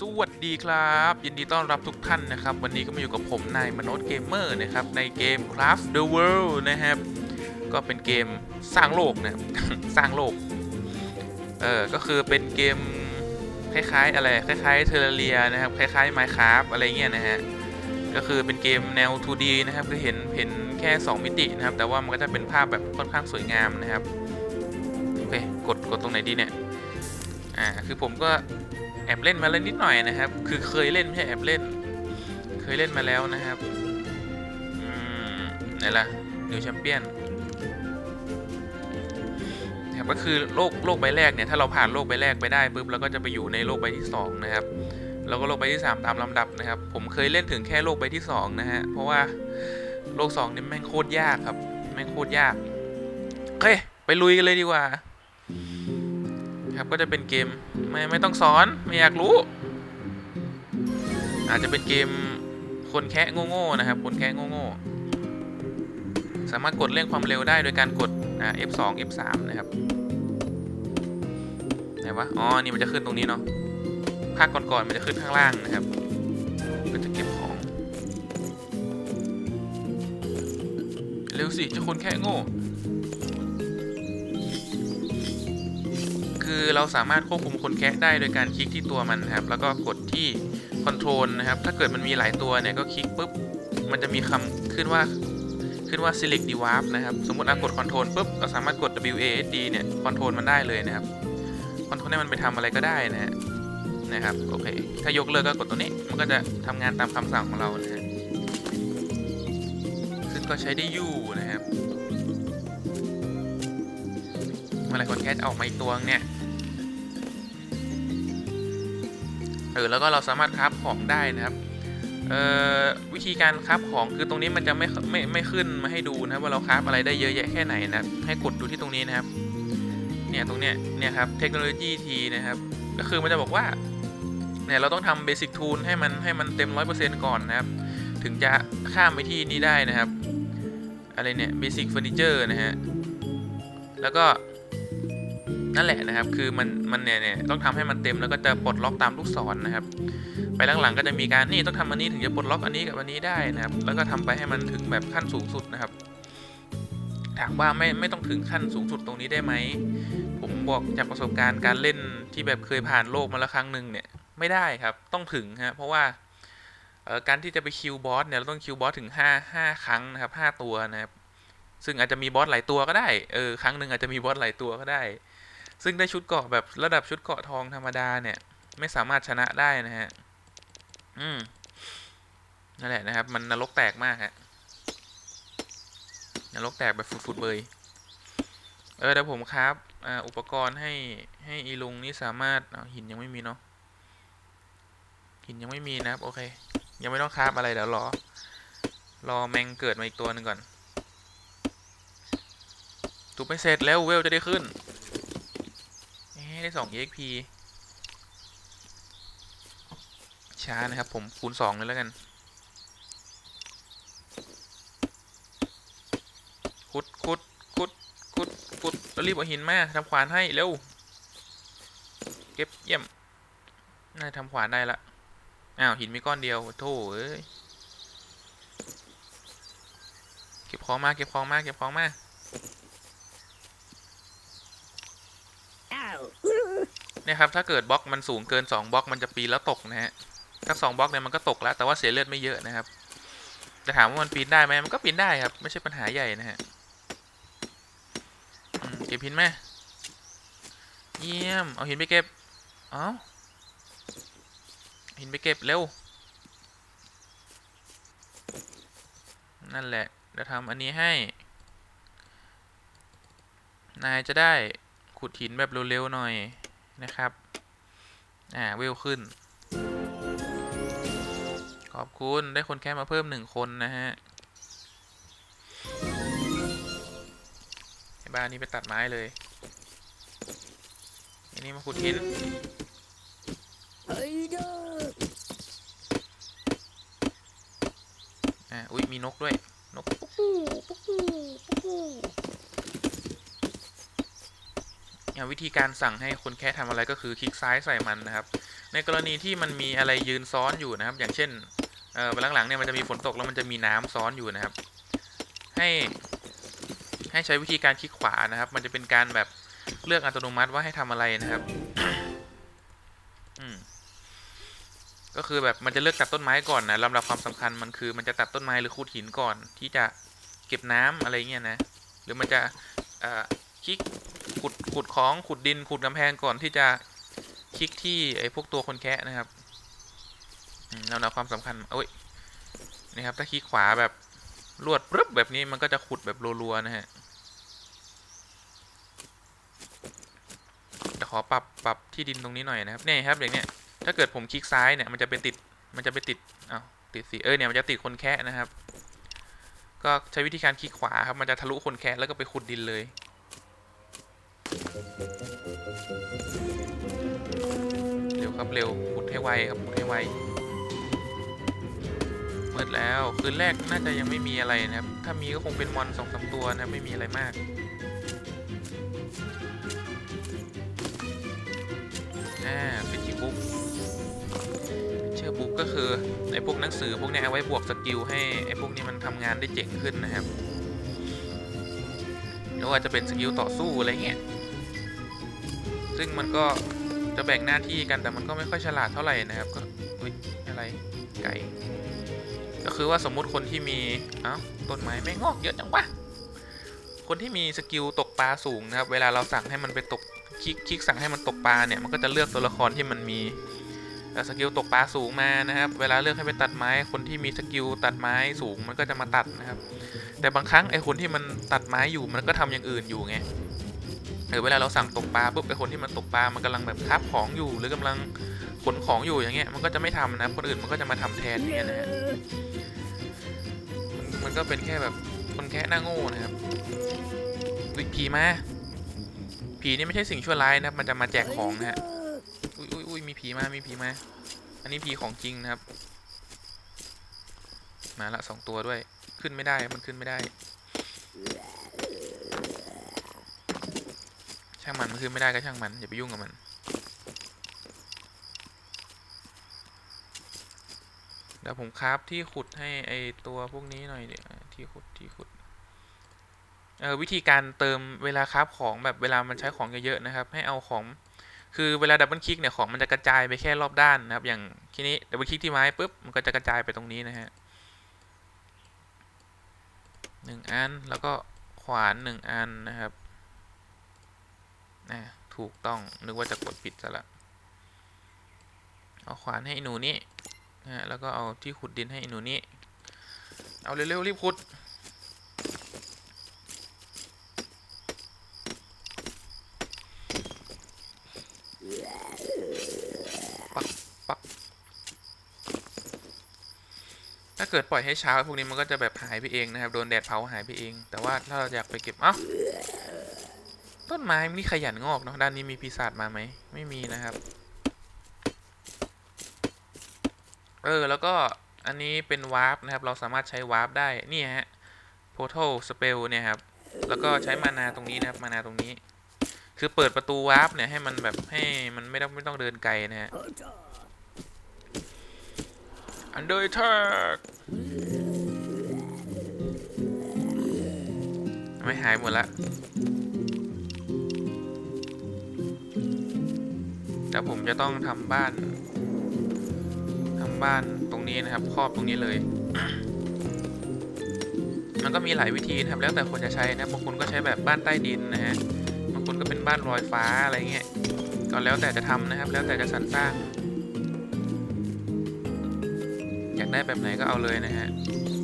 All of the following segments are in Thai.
สวัสดีครับ ยินดีต้อนรับทุกท่านนะครับ วันนี้ก็มาอยู่กับผมนายมโนษเกมเมอร์นะครับ ในเกม Craft the World นะครับ ก็เป็นเกมสร้างโลกนะครับสร้างโลก เออก็คือเป็นเกมคล้ายๆ อะไรคล้ายๆเทเลเรียนะครับ คล้ายๆ Minecraft อะไรเงี้ยนะฮะ ก็คือเป็นเกมแนว 2D นะครับ คือเห็นเห็นแค่ 2 มิตินะครับ แต่ว่ามันก็จะเป็นภาพแบบค่อนข้างสวยงามนะครับ โอเค กดกดตรงไหนดีเนี่ย อ่า คือผมก็ แอบเล่นมาแล้วนิดหน่อยนะครับ คือเคยเล่นไม่ใช่แอบเล่น เคยเล่นมาแล้วนะครับอืมไหนล่ะนิวแชมเปี้ยนครับก็คือโลกโลกใบแรกเนี่ยถ้าเราผ่านโลกใบแรกไปได้ปุ๊บเราก็จะไปอยู่ในโลกใบที่สองนะครับ แล้วก็โลกใบที่สามตามลำดับนะครับ ผมเคยเล่นถึงแค่โลกใบที่สองนะฮะเพราะว่าโลกสองนี่แม่งโคตรยากครับแม่งโคตรยากโอเคไปลุยกันเลยดีกว่า ครับก็จะเป็นเกมไม่ไม่ต้องสอนไม่อยากรู้ อาจจะเป็นเกมคนแคะโง่ๆนะครับคนแคะโง่ๆสามารถกดเร่งความเร็วได้โดยการกดอ่า F2 F3 นะครับไหนวะอ๋อนี่มันจะขึ้นตรงนี้เนาะภาคก่อนๆมันจะขึ้นข้างล่างนะครับก็จะเก็บของ เร็วสิเจ้าคนแค่โง่ คือเราสามารถควบคุมคนแคะได้โดยการคลิกที่ตัวมันนะครับ แล้วก็กดที่คอนโทรลนะครับ ถ้าเกิดมันมีหลายตัวเนี่ยก็คลิกปุ๊บ มันจะมีคำขึ้นว่าขึ้นว่า select d warp นะครับ สมมติอากดคอนโทรลปุ๊บ เราสามารถกด w a s d เนี่ยคอนโทรลมันได้เลยนะครับคอนโทรลให้มันไปทำอะไรก็ได้นะฮะนะครับ โอเค ถ้ายกเลิกก็กดตัวนี้ มันก็จะทำงานตามคำสั่งของเรานะฮะซึ่งก็ใช้ได้อยู่นะครับเมื่อไรคนแคสออกมาอีกตัวเนี่ย เออแล้วก็เราสามารถคราฟของได้นะครับเออวิธีการคราฟของคือตรงนี้มันจะไม่ไม่ไม่ขึ้นมาให้ดูนะครับว่าเราคราฟอะไรได้เยอะแยะแค่ไหนนะครับให้กดดูที่ตรงนี้นะครับเนี่ยตรงเนี้ยเนี่ยครับเทคโนโลยีทีนะครับก็คือมันจะบอกว่าเนี่ยเราต้องทำเบสิกทูลให้มันให้มันเต็มร้อยเปอร์เซ็นต์ก่อนนะครับ ถึงจะข้ามไปที่นี้ได้นะครับ อะไรเนี่ยเบสิกเฟอร์นิเจอร์นะฮะแล้วก็ นั่นแหละนะครับ คือมันมันเนี่ยเนี่ยต้องทำให้มันเต็มแล้วก็จะปลดล็อกตามลูกศรนะครับ ไปหลังๆก็จะมีการนี่ต้องทำอันนี้ถึงจะปลดล็อกอันนี้กับอันนี้ได้นะครับ แล้วก็ทำไปให้มันถึงแบบขั้นสูงสุดนะครับ ถามว่าไม่ไม่ต้องถึงขั้นสูงสุดตรงนี้ได้ไหม ผมบอกจากประสบการณ์การเล่นที่แบบเคยผ่านโลกมาแล้วครั้งหนึ่งเนี่ยไม่ได้ครับ ต้องถึงฮะเพราะว่าการที่จะไปคิวบอสเนี่ยเราต้องคิวบอสถึงห้าห้าครั้งนะครับห้าตัวนะครับ ซึ่งอาจจะมีบอสหลายตัวก็ได้ เออ ครั้งหนึ่งอาจจะมีบอสหลายตัวก็ได้ ซึ่งได้ชุดเกาะแบบระดับชุดเกาะทองธรรมดาเนี่ย ไม่สามารถชนะได้นะฮะ อืม นั่นแหละนะครับ มันนรกแตกมากฮะ นรกแตกแบบฟุดๆเลย เออเดี๋ยวผมครับออุปกรณ์ให้ให้อีลุงนี่สามารถหินยังไม่มีเนาะ หินยังไม่มีนะครับ โอเค ยังไม่ต้องคราบอะไรเดี๋ยวรอ รอแมงเกิดมาอีกตัวหนึ่งก่อนทุบไม่เสร็จแล้วเวลจะได้ขึ้น เอ๊ะได้สอง exp ช้านะครับ ผมคูณสองเลยแล้วกันขุดขุดขุดขุดขุดแล้วรีบเอาหินมาทำขวานให้ เร็ว เก็บเยี่ยม น่าทำขวานได้ละ อ้าว หินมีก้อนเดียวโธ่เอ้ย เก็บของมา เก็บของมา เก็บของมา เนี่ยครับถ้าเกิดบล็อกมันสูงเกิน 2บล็อกมันจะปีนแล้วตกนะฮะถ้าสองบล็อกเนี่ยมันก็ตกแล้วแต่ว่าเสียเลือดไม่เยอะนะครับจะถามว่ามันปีนได้ไหมมันก็ปีนได้ครับ ไม่ใช่ปัญหาใหญ่นะฮะเก็บหินไหมเยี่ยม เอาหินไปเก็บ เอาหินไปเก็บเร็ว นั่นแหละเดี๋ยวทำอันนี้ให้ นายจะได้ขุดหินแบบเร็วๆหน่อย นะครับ อ่าเวลขึ้น ขอบคุณได้คนแค่มาเพิ่มหนึ่งคนนะฮะไอ้บ้านนี้ไปตัดไม้เลยอ้นี่มาขุดหินอ่า อุ้ยมีนกด้วย นกปุ๊กปูปุ๊กปุ๊กปูอ่า วิธีการสั่งให้คนแค่ทำอะไรก็คือคลิกซ้ายใส่มันนะครับ ในกรณีที่มันมีอะไรยืนซ้อนอยู่นะครับ อย่างเช่นเออหลังๆเนี่ยมันจะมีฝนตกแล้วมันจะมีน้ำซ้อนอยู่นะครับ ให้ให้ใช้วิธีการคลิกขวานะครับ มันจะเป็นการแบบเลือกอัตโนมัติว่าให้ทำอะไรนะครับอืมก็คือแบบมันจะเลือกตัดต้นไม้ก่อนนะลำดับความสำคัญมันคือ มันจะตัดต้นไม้หรือขุดหินก่อน ที่จะเก็บน้ำอะไรเงี้ยนะ หรือมันจะเอ่อ คลิกขุดขุดของขุดดินขุดกำแพงก่อนที่จะคลิกที่ไอ้พวกตัวคนแคะนะครับอืมลำดับความสำคัญโอ้ยนี่ครับถ้าคลิกขวาแบบลวดปึ๊บแบบนี้มันก็จะขุดแบบรัวๆนะฮะจะขอปรับปรับที่ดินตรงนี้หน่อยนะครับเนี่ยครับอย่างเนี้ยถ้าเกิดผมคลิกซ้ายเนี่ยมันจะไปติดมันจะไปติดอ้าวติดสิเออเนี่ยมันจะติดคนแคะนะครับ ก็ใช้วิธีการคลิกขวาครับมันจะทะลุคนแคะแล้วก็ไปขุดดินเลย เร็วครับเร็วขุดให้ไวครับขุดให้ไวมืดแล้วคืนแรกน่าจะยังไม่มีอะไรนะครับ ถ้ามีก็คงเป็นมอนสองสามตัวนะไม่มีอะไรมากอ่าเป็นจีบุ๊กเชื่อบุ๊กก็คือไอ้พวกหนังสือพวกนี้เอาไว้บวกสกิลให้ไอ้พวกนี้มันทำงานได้เจ๋งขึ้นนะครับหรือว่าจะเป็นสกิลต่อสู้อะไรเงี้ย ซึ่งมันก็จะแบ่งหน้าที่กันแต่มันก็ไม่ค่อยฉลาดเท่าไหร่นะครับ ก็อุ้ยอะไรไก่ก็คือว่าสมมุติคนที่มีเอ้าต้นไม้ไม่งอกเยอะจังวะคนที่มีสกิลตกปลาสูงนะครับเวลาเราสั่งให้มันไปตกคลิกคลิกสั่งให้มันตกปลาเนี่ยมันก็จะเลือกตัวละครที่มันมีสกิลตกปลาสูงมานะครับ เวลาเลือกให้ไปตัดไม้ คนที่มีสกิลตัดไม้สูงมันก็จะมาตัดนะครับ แต่บางครั้งไอ้คนที่มันตัดไม้อยู่มันก็ทำอย่างอื่นอยู่ไง เออเวลาเราสั่งตกปลาปุ๊บไอคนที่มันตกปลา มันกำลังแบบทับของอยู่ หรือกำลังขนของอยู่อย่างเงี้ย มันก็จะไม่ทำนะ คนอื่นมันก็จะมาทำแทนอย่างเงี้ยนะฮะมันก็เป็นแค่แบบคนแค่หน้าโง่นะครับวิผีมา ผีนี่ไม่ใช่สิ่งชั่วร้ายนะ มันจะมาแจกของนะฮะ อุ้ยอุ้ยอุ้ยมีผีมา มีผีมา อันนี้ผีของจริงนะครับ มาละสองตัวด้วย ขึ้นไม่ได้ มันขึ้นไม่ได้ ช่างมันมันขึ้นไม่ได้ก็ช่างมันอย่าไปยุ่งกับมัน เดี๋ยวผมคราฟที่ขุดให้ไอตัวพวกนี้หน่อยเดี๋ยวที่ขุดที่ขุดเออวิธีการเติมเวลาคราฟของแบบเวลามันใช้ของเยอะๆนะครับ ให้เอาของคือเวลาดับเบิลคลิกเนี่ยของมันจะกระจายไปแค่รอบด้านนะครับ อย่างทีนี้ดับเบิลคลิกที่ไม้ปุ๊บมันก็จะกระจายไปตรงนี้นะฮะหนึ่งอันแล้วก็ขวานหนึ่งอันนะครับ นะถูกต้องนึกว่าจะกดผิดซะละเอาขวานให้ไอหนูนี้นะแล้วก็เอาที่ขุดดินให้ไอ้หนูนี้ เอาเร็วๆรีบขุดปักปักถ้าเกิดปล่อยให้เช้าพวกนี้มันก็จะแบบหายไปเองนะครับ โดนแดดเผาหายไปเอง แต่ว่าถ้าเราอยากไปเก็บ เอ้า ต้นไม้นี่ขยันงอกเนาะด้านนี้มีปีศาจมาไหมไม่มีนะครับ เออ แล้วก็อันนี้เป็นวาร์ปนะครับ เราสามารถใช้วาร์ปได้นี่ฮะ portal spell เนี่ยครับ แล้วก็ใช้มานาตรงนี้นะครับ มานาตรงนี้ คือเปิดประตูวาร์ปเนี่ยให้มันแบบให้มันไม่ต้องไม่ต้องเดินไกลนะฮะอันเดอร์ทักไม่หายหมดละ แต่ผมจะต้องทำบ้านทำบ้านตรงนี้นะครับ ครอบตรงนี้เลย มันก็มีหลายวิธีนะครับ แล้วแต่คนจะใช้นะบางคนก็ใช้แบบบ้านใต้ดินนะฮะบางคนก็เป็นบ้านลอยฟ้าอะไรเงี้ยก็แล้วแต่จะทำนะครับ แล้วแต่จะสรรสร้าง อยากได้แบบไหนก็เอาเลยนะฮะอะ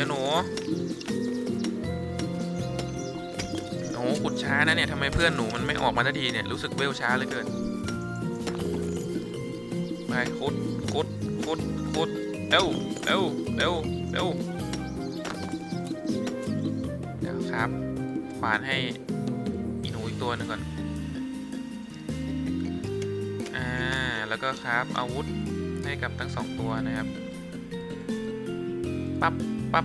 จ้าหนูโอ้โหขุดช้านะเนี่ยทำไมเพื่อนหนูมันไม่ออกมาสักทีเนี่ยรู้สึกเวลช้าเหลือเกินไปขุดขุดขุดขุดเร็วเร็วเร็วเร็วเดี๋ยวครับขวานให้อีหนูอีกตัวหนึ่งก่อนอ่าแล้วก็ครับอาวุธให้กับทั้งสองตัวนะครับปั๊บ ปั๊บ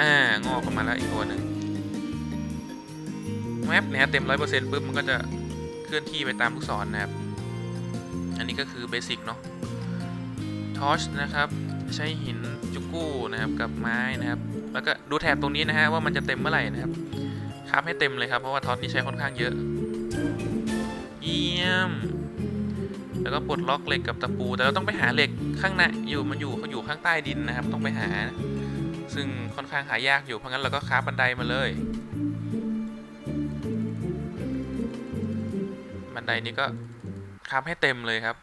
อ่างอกออกมาแล้วอีกตัวหนึ่งแมปเนี่ยเต็มร้อยเปอร์เซ็นต์ปุ๊บมันก็จะเคลื่อนที่ไปตามลูกศรนะครับ อันนี้ก็คือเบสิกเนาะทอชนะครับ ใช้หินจุกู้นะครับกับไม้นะครับ แล้วก็ดูแถบตรงนี้นะฮะว่ามันจะเต็มเมื่อไหร่นะครับครับให้เต็มเลยครับเพราะว่าทอชนี่ใช้ค่อนข้างเยอะ เยี่ยม แล้วก็ปลดล็อกเหล็กกับตะปู แต่เราต้องไปหาเหล็กข้างในอยู่มันอยู่เขาอยู่ข้างใต้ดินนะครับ ต้องไปหา ซึ่งค่อนข้างหายากอยู่เพราะงั้นเราก็คราบันไดมาเลย บันไดนี้ก็คราให้เต็มเลยครับ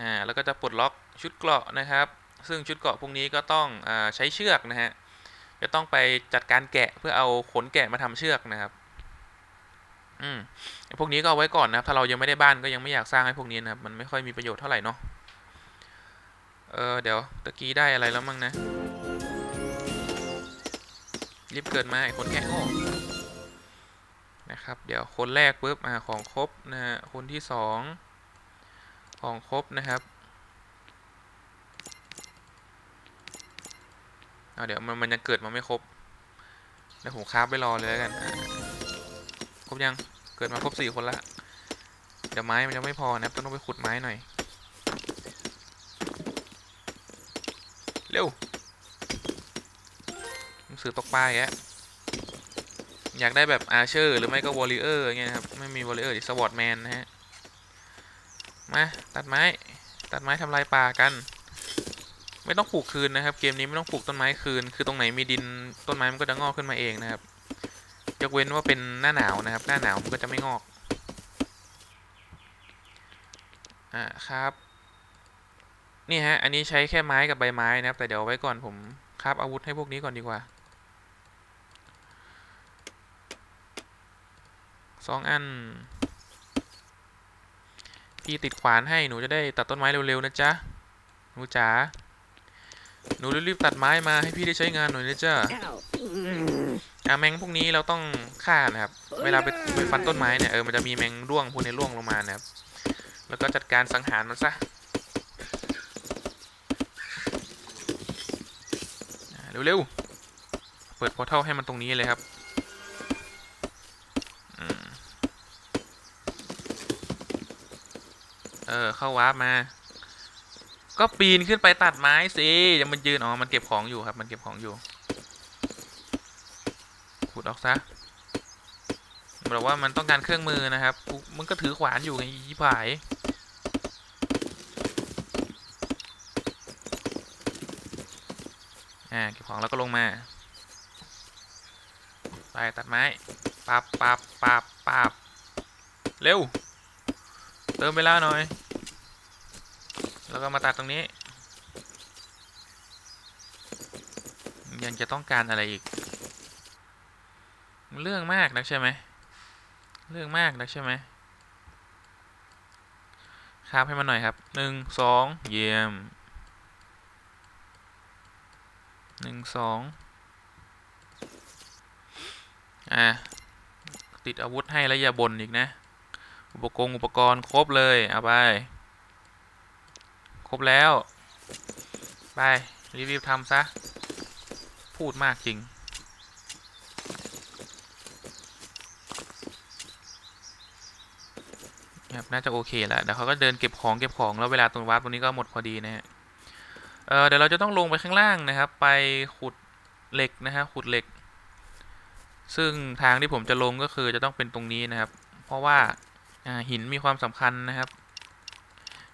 อ่าแล้วก็จะปลดล็อกชุดเกราะนะครับ ซึ่งชุดเกราะพวกนี้ก็ต้องอใช้เชือกนะฮะจะต้องไปจัดการแกะเพื่อเอาขนแกะมาทำเชือกนะครับอืมพวกนี้ก็เอาไว้ก่อนนะครับ ถ้าเรายังไม่ได้บ้านก็ยังไม่อยากสร้างให้พวกนี้นะครับ มันไม่ค่อยมีประโยชน์เท่าไหร่เนาะ เออเดี๋ยวตะกี้ได้อะไรแล้วมั้งนะ รีบเกิดมาไอ้คนแค่โง่นะครับ เดี๋ยวคนแรกปุ๊บอ่าของครบนะฮะคนที่สองของครบนะครับเอาเดี๋ยวมันมันยังเกิดมาไม่ครบเดี๋ยวผมคราฟไปรอเลยแล้วกันครบยังเกิดมาครบสี่คนละเดี๋ยวไม้มันยังไม่พอนะครับต้องไปขุดไม้หน่อย เร็วหนังสือตกปลาอีกแล้วอยากได้แบบอาร์เชอร์หรือไม่ก็วอลเลเยอร์เงี้ยครับ ไม่มีวอลเลเยอร์ดิสวอตแมนนะฮะ มา ตัดไม้ ตัดไม้ทำลายป่ากัน ไม่ต้องปลูกคืนนะครับ เกมนี้ไม่ต้องปลูกต้นไม้คืน คือตรงไหนมีดินต้นไม้มันก็จะงอกขึ้นมาเองนะครับ ยกเว้นว่าเป็นหน้าหนาวนะครับ หน้าหนาวมันก็จะไม่งอก อ่าครับ นี่ฮะ อันนี้ใช้แค่ไม้กับใบไม้นะครับ แต่เดี๋ยวไว้ก่อนผมคราบอาวุธให้พวกนี้ก่อนดีกว่าสองอัน พี่ติดขวานให้หนูจะได้ตัดต้นไม้เร็วๆนะจ๊ะ หนูจ๋า หนูรีบๆตัดไม้มาให้พี่ได้ใช้งานหน่อยนะจ๊ะอะแมงพวกนี้เราต้องฆ่านะครับ เวลาไปไปฟันต้นไม้เนี่ยเออมันจะมีแมงร่วงพวกนี้ร่วงลงมานะครับ แล้วก็จัดการสังหารมันซะอ่า เร็วๆ เปิดพอร์ทัลให้มันตรงนี้เลยครับอเออ เข้าวาร์ปมา ก็ปีนขึ้นไปตัดไม้สิยังมันยืนอ๋อมันเก็บของอยู่ครับ มันเก็บของอยู่ ขุดออกซะบอกว่ามันต้องการเครื่องมือนะครับ มันก็ถือขวานอยู่ไงยี่ผาย อ่าเก็บของแล้วก็ลงมาไปตัดไม้ปับปับปับปับเร็ว เติมเวลาหน่อย แล้วก็มาตัดตรงนี้ ยังจะต้องการอะไรอีก เรื่องมากนักใช่ไหม เรื่องมากนักใช่ไหมครับให้มันหน่อยครับหนึ่งสองเยี่ยม หนึ่งสองอะติดอาวุธให้แล้วอย่าบ่นอีกนะ อุปกรณ์อุปกรณ์ครบเลย เอาไป ครบแล้ว ไป รีบๆทำซะ พูดมากจริง ครับ น่าจะโอเคแล้ว เดี๋ยวเขาก็เดินเก็บของเก็บของ แล้วเวลาตรงวาร์ปตรงนี้ก็หมดพอดีนะฮะ เเดี๋ยวเราจะต้องลงไปข้างล่างนะครับ ไปขุดเหล็กนะฮะขุดเหล็ก ซึ่งทางที่ผมจะลงก็คือจะต้องเป็นตรงนี้นะครับ เพราะว่าหินมีความสำคัญนะครับ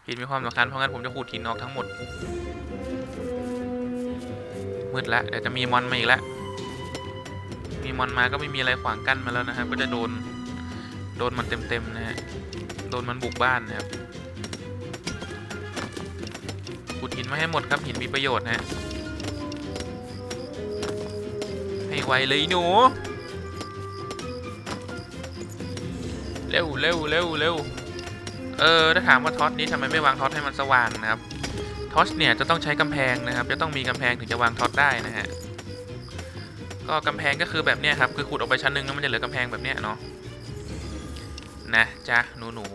หินมีความสำคัญเพราะงั้นผมจะขุดหินออกทั้งหมดมืดแล้วเดี๋ยวจะมีมอนมาอีกแล้ว มีมอนมาก็ไม่มีอะไรขวางกั้นมาแล้วนะครับ ก็จะโดน โดนมันเต็มๆนะฮะ โดนมันบุกบ้านนะครับ ขุดหินมาให้หมดครับหินมีประโยชน์นะฮะให้ไวเลยหนูเร็วเร็วเร็วเร็วเออถ้าถามว่าท็อตนี้ทำไมไม่วางท็อตให้มันสว่างนะครับท็อตเนี่ยจะต้องใช้กำแพงนะครับ จะต้องมีกำแพงถึงจะวางท็อตได้นะฮะก็กำแพงก็คือแบบเนี้ยครับคือขุดออกไปชั้นหนึ่งแล้วมันจะเหลือกำแพงแบบเนี้ยเนาะนะจ๊ะหนูหนู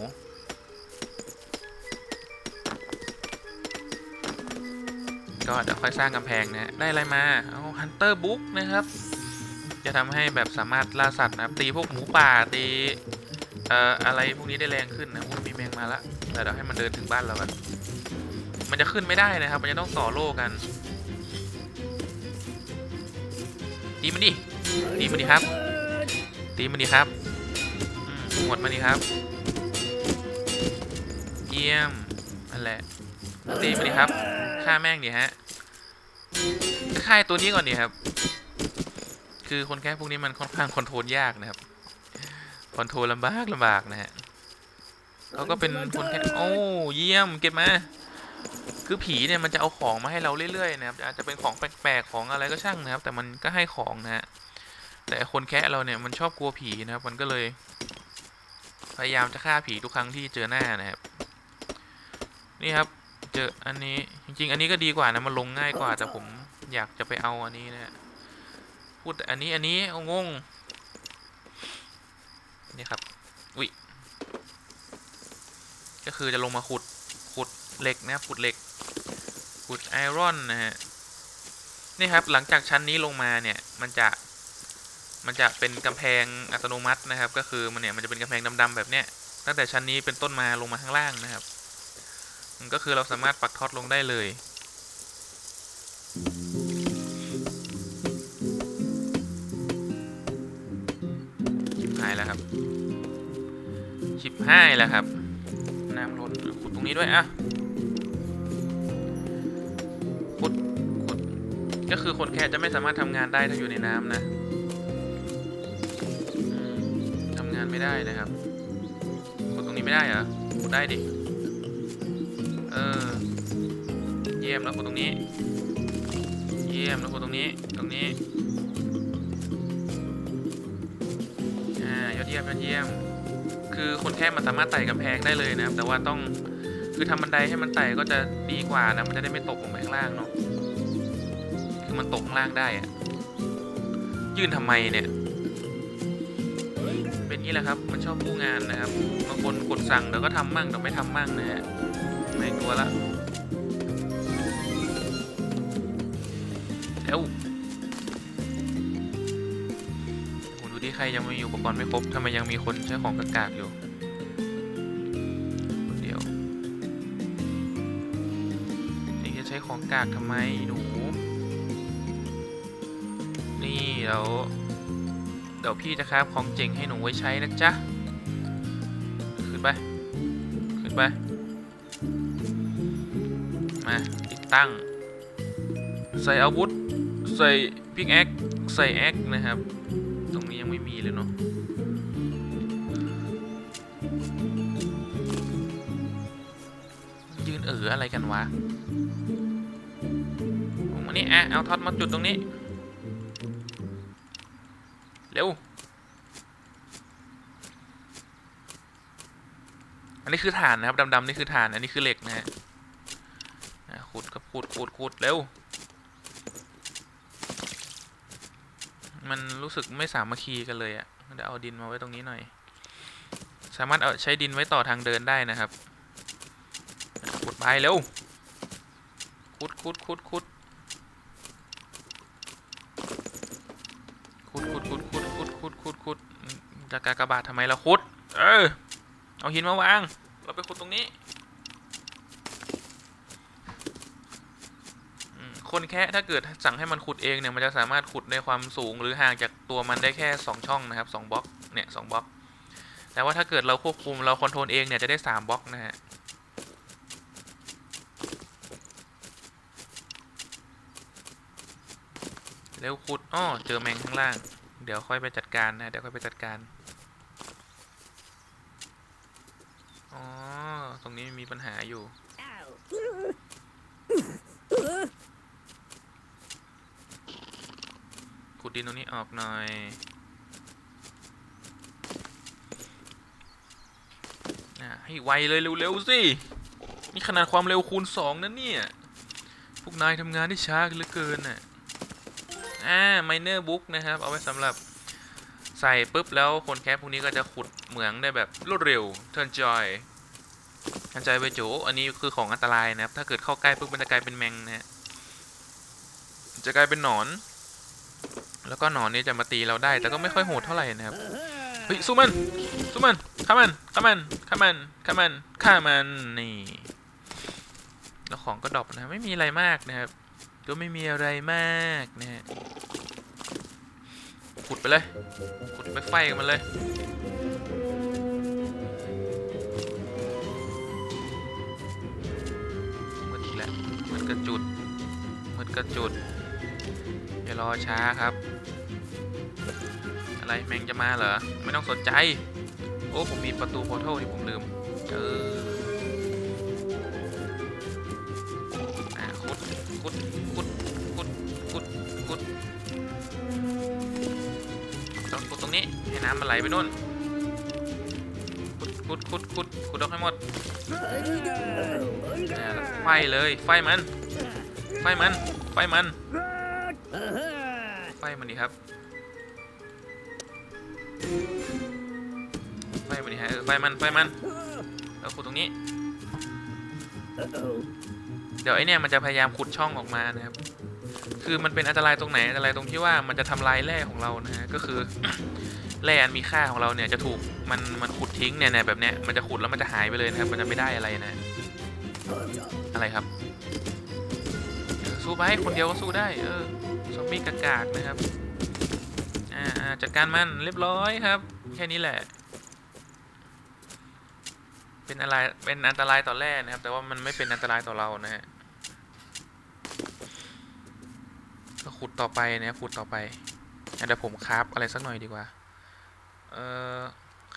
ก็เดี๋ยวค่อยสร้างกำแพงนะฮะได้อะไรมาเอาฮันเตอร์บุ๊กนะครับ จะทำให้แบบสามารถล่าสัตว์นะครับตีพวกหมูป่าตีเอ่ออะไรพวกนี้ได้แรงขึ้นนะอุ้ยมีแมงมาละแต่เดี๋ยวให้มันเดินถึงบ้านเรากันมันจะขึ้นไม่ได้นะครับ มันจะต้องต่อโล่กันตีมันดิตีมันดิครับ ตีมันดิครับหมดมันดิครับ เยี่ยมนั่นแหละ ตีมันดิครับฆ่าแม่งดิฮะฆ่าไอตัวนี้ก่อนดิครับ คือคนแค่พวกนี้มันค่อนข้างคอนโทรลยากนะครับคอนโทรลลำบากลำบากนะฮะเขาก็เป็นคนแค่โอ้เยี่ยมเก็บมาคือผีเนี่ยมันจะเอาของมาให้เราเรื่อยๆนะครับอาจจะเป็นของแปลกๆของอะไรก็ช่างนะครับ แต่มันก็ให้ของนะฮะแต่คนแค่เราเนี่ยมันชอบกลัวผีนะครับ มันก็เลย พยายามจะฆ่าผีทุกครั้งที่เจอหน้านะครับ นี่ครับ เจออันนี้จริงๆ อันนี้ก็ดีกว่านะมันลงง่ายกว่า แต่ผมอยากจะไปเอาอันนี้นะฮะพูดอันนี้อันนี้งงนี่ครับอุ้ยก็คือจะลงมาขุดขุดเหล็กนะขุดเหล็กขุดไอรอนนะฮะนี่ครับหลังจากชั้นนี้ลงมาเนี่ยมันจะมันจะเป็นกำแพงอัตโนมัตินะครับ ก็คือมันเนี่ยมันจะเป็นกำแพงดำๆแบบเนี้ยตั้งแต่ชั้นนี้เป็นต้นมาลงมาข้างล่างนะครับ ก็คือเราสามารถปักท็อตลงได้เลย ชิบหายแล้วครับ ชิบหายแล้วครับ น้ำล้นขุดตรงนี้ด้วยอะขุดขุด ก็คือคนแค่จะไม่สามารถทำงานได้ถ้าอยู่ในน้ำนะทำงานไม่ได้นะครับ ขุดตรงนี้ไม่ได้เหรอ ขุดได้ดิ เออ เยี่ยมแล้วขุดตรงนี้ เยี่ยมแล้วขุดตรงนี้ ตรงนี้ อ่ายอดเยี่ยมยอดเยี่ยม คือคนแค่มันสามารถไต่กำแพงได้เลยนะครับ แต่ว่าต้อง คือทำบันไดให้มันไต่ก็จะดีกว่านะ มันจะได้ไม่ตกลงไปข้างล่างเนาะ คือมันตกข้างล่างได้อะยื่นทำไมเนี่ยเป็นนี้แหละครับ มันชอบผู้งานนะครับ บางคนกดสั่งเดี๋ยวก็ทำมั่งเดี๋ยวไม่ทำมั่งนะฮะ ไม่กลัวละเร็วผมดูที่ใครยังไม่มีอุปกรณ์ไม่ครบทำไมยังมีคนใช้ของกากๆอยู่คนเดียวนี่จะใช้ของกากทำไมหนู นี่เดี๋ยวเดี๋ยวพี่จะคราบของเจ๋งให้หนูไว้ใช้นะจ๊ะ ตั้ง ใส่อาวุธ ใส่พิกแอคใส่แอคนะครับ ตรงนี้ยังไม่มีเลยเนาะยืนเอออะไรกันวะวันนี้อะเอาท็อตมาจุดตรงนี้ เร็ว อันนี้คือฐานนะครับดำๆนี่คือฐาน อันนี้คือเหล็กนะฮะ ขุดขุดขุดเร็ว มันรู้สึกไม่สามัคคีกันเลยอะ่ะเดี๋ยวเอาดินมาไว้ตรงนี้หน่อย สามารถเอาใช้ดินไว้ต่อทางเดินได้นะครับ ขุดไปเร็ว ขุดขุดขุดขุดขุดขุดขุดขุดขุดขุดขุดขุดจะกากบาททำไมล่ะขุด เออ เอาหินมาวาง เราไปขุดตรงนี้อืม คนแค่ถ้าเกิดสั่งให้มันขุดเองเนี่ยมันจะสามารถขุดในความสูงหรือห่างจากตัวมันได้แค่ 2 ช่องนะครับ2บล็อกเนี่ยสบล็อก แต่ว่าถ้าเกิดเราควบคุมเราคอนโทรลเองเนี่ยจะได้ 3บล็อกนะฮะเร็วขุดอ้อเจอแมงข้างล่าง เดี๋ยวค่อยไปจัดการนะเดี๋ยวค่อยไปจัดการอ๋อตรงนี้มีปัญหาอยู่ ขุดดินตรงนี้ออกหน่อยอะให้ไวเลยเร็วๆสิ นี่ขนาดความเร็วคูณสองนะเนี่ย พวกนายทำงานได้ช้าเหลือเกินน่ะ อ่า miner book นะครับ เอาไว้สำหรับใส่ปุ๊บแล้วคนแคปพวกนี้ก็จะขุดเหมืองได้แบบรวดเร็ว turn joy ทันใจไปโจอันนี้คือของอันตรายนะครับ ถ้าเกิดเข้าใกล้ปุ๊บมันจะกลายเป็นแมงนะฮะจะกลายเป็นหนอน แล้วก็หนอนนี้จะมาตีเราได้ แต่ก็ไม่ค่อยโหดเท่าไหร่นะครับเฮ้ยสู้มันสู้มันฆ่ามันฆ่ามันฆ่ามันฆ่ามันฆ่ามันนี่แล้วของก็ดรอปนะไม่มีอะไรมากนะครับ ก็ไม่มีอะไรมากนะฮะขุดไปเลยขุดไปไฟกันมันเลยมืดอีกแล้วมืดกระจุดมืดกระจุด อย่ารอช้าครับ อะไรแมงจะมาเหรอ ไม่ต้องสนใจ โอ้ผมมีประตูโพร์ทัลที่ผมลืมเอออะขุดขุดขุดขุดขุดขุดต้องขุดตรงนี้ ให้น้ำมันไหลไปนู่นขุดขุดขุดขุดขุดออกให้หมดไฟเลย ไฟมัน ไฟมัน ไฟมัน มันดีครับไฟมันดีฮะเออไฟมันไฟมันแล้วขุดตรงนี้ เดี๋ยวไอเนี่ยมันจะพยายามขุดช่องออกมานะครับ คือมันเป็นอันตรายตรงไหนอันตรายตรงที่ว่ามันจะทำลายแร่ของเรานะฮะก็คือแร่อันมีค่าของเราเนี่ยจะถูกมันมันขุดทิ้งเนี่ยเนี่ยแบบเนี้ยมันจะขุดแล้วมันจะหายไปเลยนะครับ มันจะไม่ได้อะไรนะ อะไรครับเออ สู้ไปคนเดียวก็สู้ได้ เออซอมบี้กากๆนะครับ อ่าจัดการมันเรียบร้อยครับ แค่นี้แหละ เป็นอะไรเป็นอันตรายต่อแร่นะครับ แต่ว่ามันไม่เป็นอันตรายต่อเรานะฮะก็ขุดต่อไปนะขุดต่อไปอะเดี๋ยวผมคราฟอะไรสักหน่อยดีกว่า เออ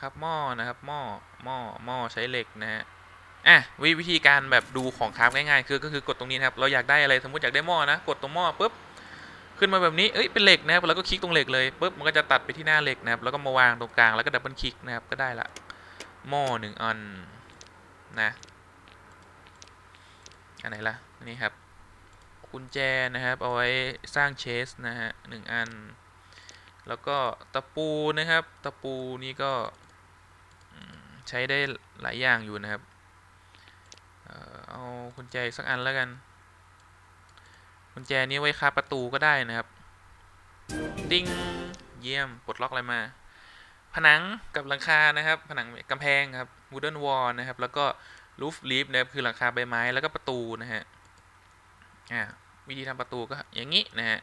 ครับหม้อนะครับหม้อหม้อหม้อใช้เหล็กนะฮะ อะววิธีการแบบดูของคราฟง่ายๆ คือก็คือกดตรงนี้นะครับ เราอยากได้อะไรสมมติอยากได้หม้อนะ กดตรงหม้อปุ๊บขึ้นมาแบบนี้เอ้ยเป็นเหล็กนะครับแล้วก็คลิกตรงเหล็กเลยปุ๊บมันก็จะตัดไปที่หน้าเหล็กนะครับแล้วก็มาวางตรงกลางแล้วก็ดับเบิลคลิกนะครับก็ได้ละหม้อหนึ่งอันนะอันไหนล่ะนี่ครับกุญแจนะครับเอาไว้สร้างเชสนะฮะหนึ่งอัน แล้วก็ตะปูนะครับ ตะปูนี่ก็ใช้ได้หลายอย่างอยู่นะครับ ญแจอีกสักอันแล้วกันกุญแจนี้ไว้คาประตูก็ได้นะครับติ้งเยี่ยมปลดล็อกอะไรมา ผนังกับหลังคานะครับ ผนังกำแพงครับ wooden wall นะครับ แล้วก็ roof leaf นะครับคือหลังคาใบไม้แล้วก็ประตูนะฮะอ่าวิธีทำประตูก็อย่างนี้นะฮะ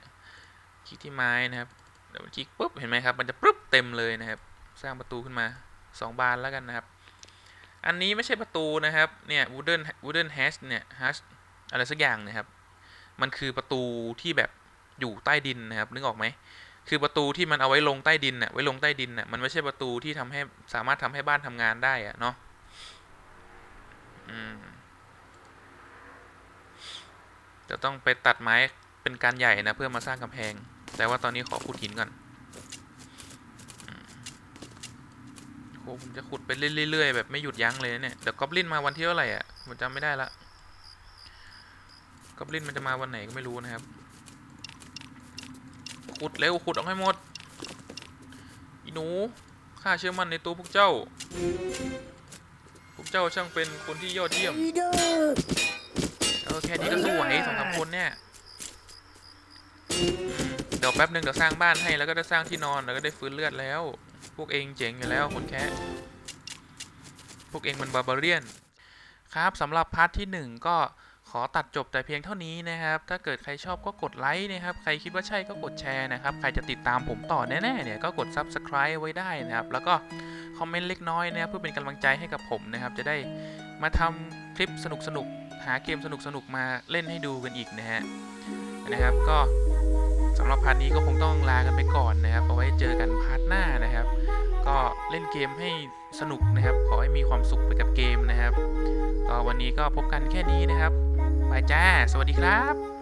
คลิกที่ไม้นะครับเดี๋ยวมันคลิกปุ๊บเห็นไหมครับ มันจะปุ๊บเต็มเลยนะครับ สร้างประตูขึ้นมาสองบานแล้วกันนะครับ อันนี้ไม่ใช่ประตูนะครับ เนี่ย wooden wooden hash เนี่ย hash อะไรสักอย่างนะครับ มันคือประตูที่แบบอยู่ใต้ดินนะครับ นึกออกไหม คือประตูที่มันเอาไว้ลงใต้ดินน่ะ ไว้ลงใต้ดินน่ะ มันไม่ใช่ประตูที่ทำให้สามารถทำให้บ้านทำงานได้อะเนาะจะต้องไปตัดไม้เป็นการใหญ่นะเพื่อมาสร้างกำแพง แต่ว่าตอนนี้ขอขุดหินก่อน โห ผมจะขุดไปเรื่อยๆแบบไม่หยุดยั้งเลยเนี่ยเดี๋ยวกอบลินมาวันที่เท่าไหร่อะผมจำไม่ได้ละกอบลินมันจะมาวันไหนก็ไม่รู้นะครับ ขุดเร็วขุดออกให้หมดอีหนูข้าเชื่อมั่นในตัวพวกเจ้า พวกเจ้าช่างเป็นคนที่ยอดเยี่ยมเออแค่นี้ก็สู้ไหวสองสามคนเนี่ยเดี๋ยวแป๊บหนึ่งเดี๋ยวสร้างบ้านให้แล้วก็ได้สร้างที่นอนแล้วก็ได้ฟื้นเลือดแล้ว พวกเองเจ๋งอยู่แล้วคนแค่พวกเองมันบาบาเรียน ครับสำหรับพาร์ทที่ 1 ก็ขอตัดจบแต่เพียงเท่านี้นะครับ ถ้าเกิดใครชอบก็กดไลค์นะครับ ใครคิดว่าใช่ก็กดแชร์นะครับ ใครจะติดตามผมต่อแน่ๆเนี่ยก็กด Subscribe ไว้ได้นะครับ แล้วก็คอมเมนต์เล็กน้อยนะครับเพื่อเป็นกำลังใจให้กับผมนะครับ จะได้มาทำคลิปสนุกๆ หาเกมสนุกๆ มาเล่นให้ดูกันอีกนะฮะนะครับก็ สำหรับพาร์ทนี้ก็คงต้องลากันไปก่อนนะครับ เอาไว้เจอกันพาร์ทหน้านะครับ ก็เล่นเกมให้สนุกนะครับ ขอให้มีความสุขไปกับเกมนะครับก็วันนี้ก็พบกันแค่นี้นะครับ ไปจ้า สวัสดีครับ